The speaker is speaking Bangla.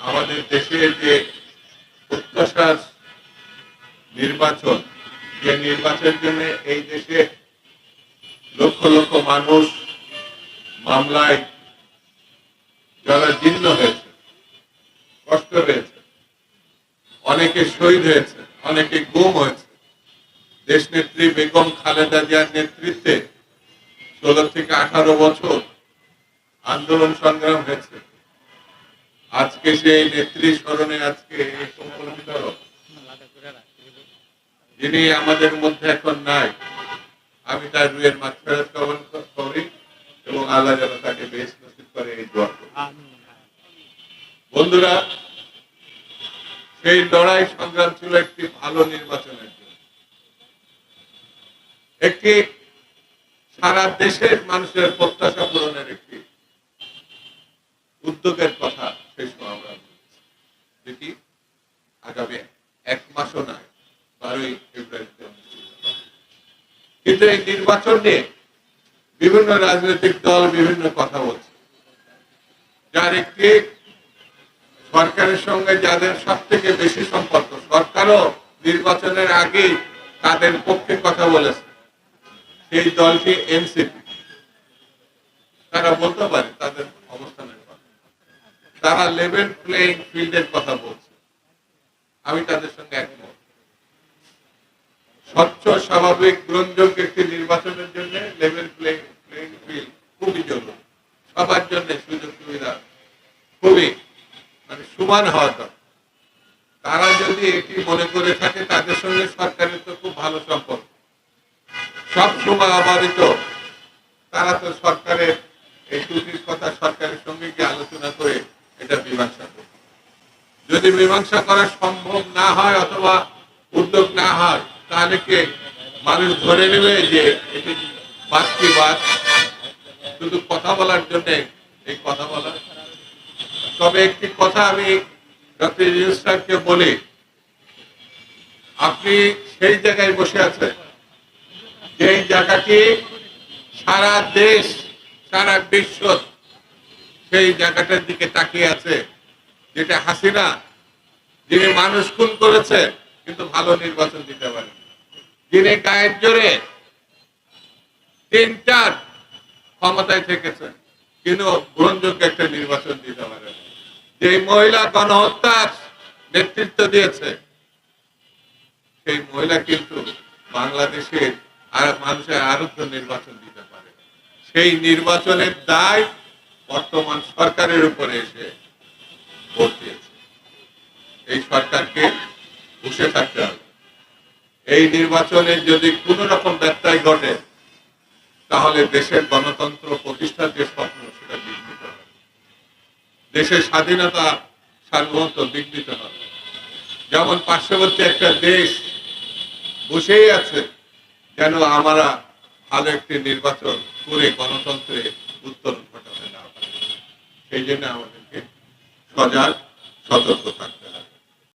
আমাদের দেশের যে প্রত্যাশার নির্বাচন, যে নির্বাচনের জন্য এই দেশে লক্ষ লক্ষ মানুষ মামলায় যারা জীর্ণ হয়েছে, কষ্ট হয়েছে অনেকে শহীদ হয়েছে, অনেকে গুম হয়েছে। দেশ নেত্রী বেগম খালেদা জিয়ার নেতৃত্বে ষোলো থেকে আঠারো বছর আন্দোলন সংগ্রাম হয়েছে। আজকে সেই নেত্রী স্মরণে আজকে যিনি আমাদের মধ্যে এখন নাই, আমি তার রুয়ের মাত্রাত কামন করি এবং আল্লাহ যেন তাকে বেশ নসিব করে এই দোয়া বন্ধুরা, সেই লড়াই সংগ্রাম ছিল একটি ভালো নির্বাচনের জন্য। একটি সারা দেশের মানুষের প্রত্যাশা পূরণের একটি উদ্যোগের কথা সেই সময় আমরা বলেছি। যেটি আগামী এক মাসও নয় বারোই ফেব্রুয়ারিতে অনুষ্ঠিত হবে। কিন্তু এই নির্বাচন নিয়ে বিভিন্ন রাজনৈতিক দল বিভিন্ন কথা বলছে। যার একটি সরকারের সঙ্গে যাদের সব থেকে বেশি সম্পর্ক, সরকারও নির্বাচনের আগে তাদের পক্ষে কথা বলেছে। সেই দলটি এনসিপি। তারা বলতে পারে তাদের অবস্থানের কথা। তারা লেভেল প্লেইং ফিল্ডের কথা বলছে। আমি তাদের সঙ্গে একমত। স্বচ্ছ, স্বাভাবিক গ্রহণযোগ্য একটি নির্বাচনের জন্য লেভেল প্লেইং প্লেইং ফিল্ড খুবই জরুরি। সবার জন্য সুযোগ সুবিধা খুবই মানে সমান হওয়া দরকার। তারা যদি এটি মনে করে থাকে, তাদের সঙ্গে সরকারের তো খুব ভালো সম্পর্ক। সব সময় অবাধিত। তারা তো সরকারের এই ত্রুটির কথা সরকারের সঙ্গে গিয়ে আলোচনা করে এটা মীমাংসা করবে। যদি মীমাংসা করা সম্ভব না হয় অথবা উদ্যোগ না হয় তাহলে কি মানুষ ধরে নেবে যে এটি বাদ শুধু কথা বলার জন্য এই কথা বলা। তবে একটি কথা আমি ডক্টর সাহেবকে বলি, আপনি সেই জায়গায় বসে আছেন, যেই জায়গাটি সারা দেশ, সারা বিশ্ব সেই জায়গাটার দিকে তাকিয়ে আছে, যেটা হাসিনা, যিনি মানুষ খুন করেছে, কিন্তু ভালো নির্বাচন দিতে পারেন। যিনি গায়ের জোরে তিন চার ক্ষমতায় থেকেছেন। কিন্তু গ্রহণযোগ্য একটা নির্বাচন দিতে পারেন যে মহিলা গণহত্যার নেতৃত্ব দিয়েছে, সেই মহিলা কিন্তু বাংলাদেশের আর মানুষের আরোগ্য নির্বাচন দিতে পারে। সেই নির্বাচনের দায় বর্তমান সরকারের উপরে এসে ভোট দিয়েছে। এই সরকারকে বসে থাকতে হবে। এই নির্বাচনে যদি কোন রকম ব্যত্যয় ঘটে, তাহলে দেশের গণতন্ত্র প্রতিষ্ঠার যে স্বপ্ন, সেটা বিঘ্নিত হবে। দেশের স্বাধীনতা সার্বভৌমত্ব বিঘ্নিত হবে। যেমন পার্শ্ববর্তী একটা দেশ বসেই আছে, যেন আমরা ভালো একটি নির্বাচন করে গণতন্ত্রে উত্তরণ ঘটাতে না পারি। সেই জন্য আমাদেরকে সজাগ, সতর্ক থাকতে